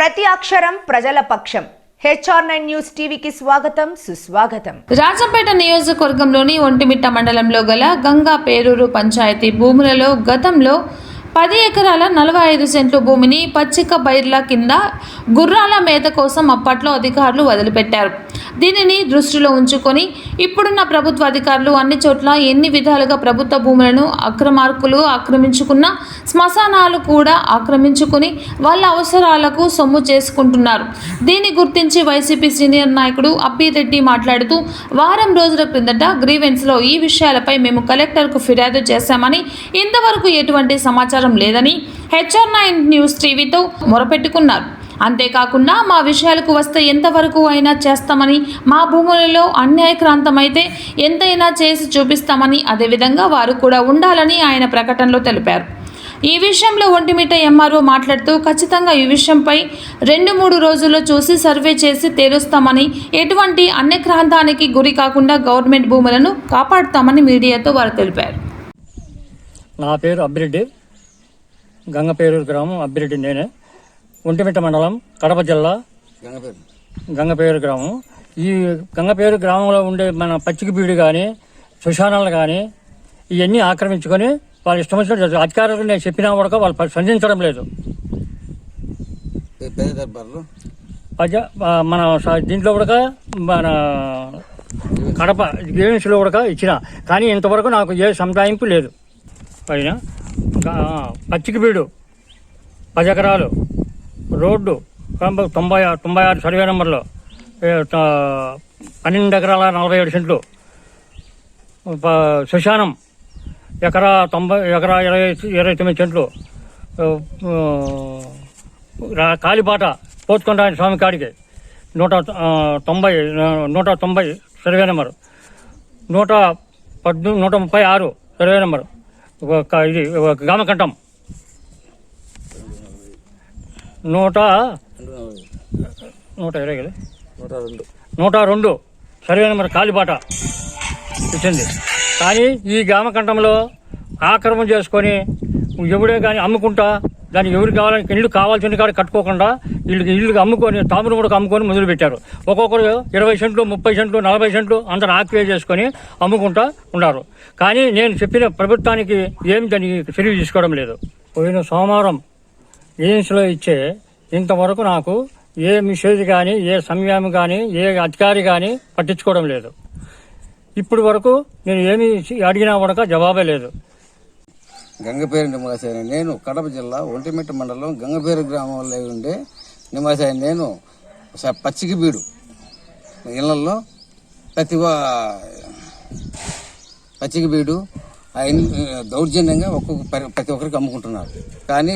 ప్రతి అక్షరం ప్రజల పక్షం. హెచ్ఆర్ నైన్ న్యూస్ టీవీకి స్వాగతం సుస్వాగతం. రాజంపేట నియోజకవర్గంలోని ఒంటిమిట్ట మండలంలో గల గంగా పేరూరు పంచాయతీ భూములలో గతంలో పది ఎకరాల నలభై ఐదు సెంట్లు భూమిని పచ్చిక బైర్ల కింద గుర్రాల మేత కోసం అప్పట్లో అధికారులు వదిలిపెట్టారు. దీనిని దృష్టిలో ఉంచుకొని ఇప్పుడున్న ప్రభుత్వ అధికారులు అన్ని చోట్ల ఎన్ని విధాలుగా ప్రభుత్వ భూములను అక్రమార్కులు ఆక్రమించుకున్న శ్మశానాలు కూడా ఆక్రమించుకుని వాళ్ళ అవసరాలకు సొమ్ము చేసుకుంటున్నారు. దీన్ని గుర్తించి వైసీపీ సీనియర్ నాయకుడు అప్పిరెడ్డి మాట్లాడుతూ వారం రోజుల క్రిందట గ్రీవెన్స్లో ఈ విషయాలపై మేము కలెక్టర్కు ఫిర్యాదు చేశామని ఇంతవరకు ఎటువంటి సమాచారం లేదని హెచ్ఆర్ నైన్ న్యూస్ టీవీతో మొరపెట్టుకున్నారు. అంతేకాకుండా మా విషయాలకు వస్తే ఎంతవరకు అయినా చేస్తామని మా భూములలో అన్యాయక్రాంతమైతే ఎంతైనా చేసి చూపిస్తామని అదేవిధంగా వారు కూడా ఉండాలని ఆయన ప్రకటనలో తెలిపారు. ఈ విషయంలో ఒంటిమిట ఎంఆర్ఓ మాట్లాడుతూ ఖచ్చితంగా ఈ విషయంపై రెండు మూడు రోజుల్లో చూసి సర్వే చేసి తేలుస్తామని ఎటువంటి అన్యక్రాంతానికి గురి కాకుండా గవర్నమెంట్ భూములను కాపాడుతామని మీడియాతో వారు తెలిపారు. నా పేరు అభిరెడ్డి. గంగపేరూరు గ్రామం అబ్బిరెడ్డి నేనే. ఒంటిమిట్ట మండలం కడప జిల్లా గంగపేరు. గ్రామం. ఈ గంగపేరు గ్రామంలో ఉండే మన పచ్చిక బీడు కానీ శ్మశానాలు కానీ ఇవన్నీ ఆక్రమించుకొని వాళ్ళు ఇష్టం వచ్చినట్టు అధికారులు నేను చెప్పినా కూడా వాళ్ళు స్పందించడం లేదు. మన దీంట్లో కూడా మన కడప గేమ్స్లో కూడా ఇచ్చిన. కానీ ఇంతవరకు నాకు ఏ సంప్రదాయింపు లేదు. పైన గా- బీడు పది ఎకరాలు రోడ్డు తొంభై తొంభై తొంభై ఆరు సర్వే నెంబర్లో పన్నెండు ఎకరాల నలభై ఏడు సెంట్లు. ప- శ్మశానం ఎకరా తొంభై ఎకరా ఇరవై ఇరవై తొమ్మిది సెంట్లు. కాలిపాట ఆ, పోతుకొండ స్వామి కాడికి నూట తొంభై నూట తొంభై సర్వే నెంబరు. నూట పద్దు నూట ముప్పై ఆరు సర్వే నెంబర్. ఒక ఇది ఒక గామకంఠం నూట. నూట ఇరవై కదా? నూట రెండు. నూట రెండు. సర్వే నెంబర్ కాలిబాట ఇచ్చింది. కానీ ఈ గ్రామకంఠంలో ఆక్రమణ చేసుకొని ఎవడే కానీ అమ్ముకుంటా దానికి ఎవరు కావాలని ఇల్లు కావాల్సిన కాడ కట్టుకోకుండా ఇల్లు ఇల్లు అమ్ముకొని తాములు కూడా అమ్ముకొని మొదలు పెట్టారు ఒక్కొక్కరు ఇరవై సెంట్లు ముప్పై సెంట్లు నలభై సెంట్లు అందరూ ఆక్యుపై చేసుకొని అమ్ముకుంటా ఉన్నారు. కానీ నేను చెప్పిన ప్రభుత్వానికి ఏం దానికి చర్య తీసుకోవడం లేదు. పోయిన సోమవారం ఏజెన్సీలో ఇచ్చే ఇంతవరకు నాకు ఏ మెసేజ్ కానీ ఏ సమయం కానీ ఏ అధికారి కానీ పట్టించుకోవడం లేదు. ఇప్పుడు వరకు నేను ఏమి అడిగినా కూడా జవాబే లేదు. గంగపేరు నివాసాయని నేను కడప జిల్లా ఒంటిమిట్ట మండలం గంగపేరు గ్రామంలో ఉండే నివాసాయని నేను పచ్చికిబీడు బీడు ఇళ్ళలో ప్రతి వా- బీడు ఆ ఇన్- దౌర్జన్యంగా ఒక్కొక్క ప్రతి ఒక్కరికి అమ్ముకుంటున్నారు. కానీ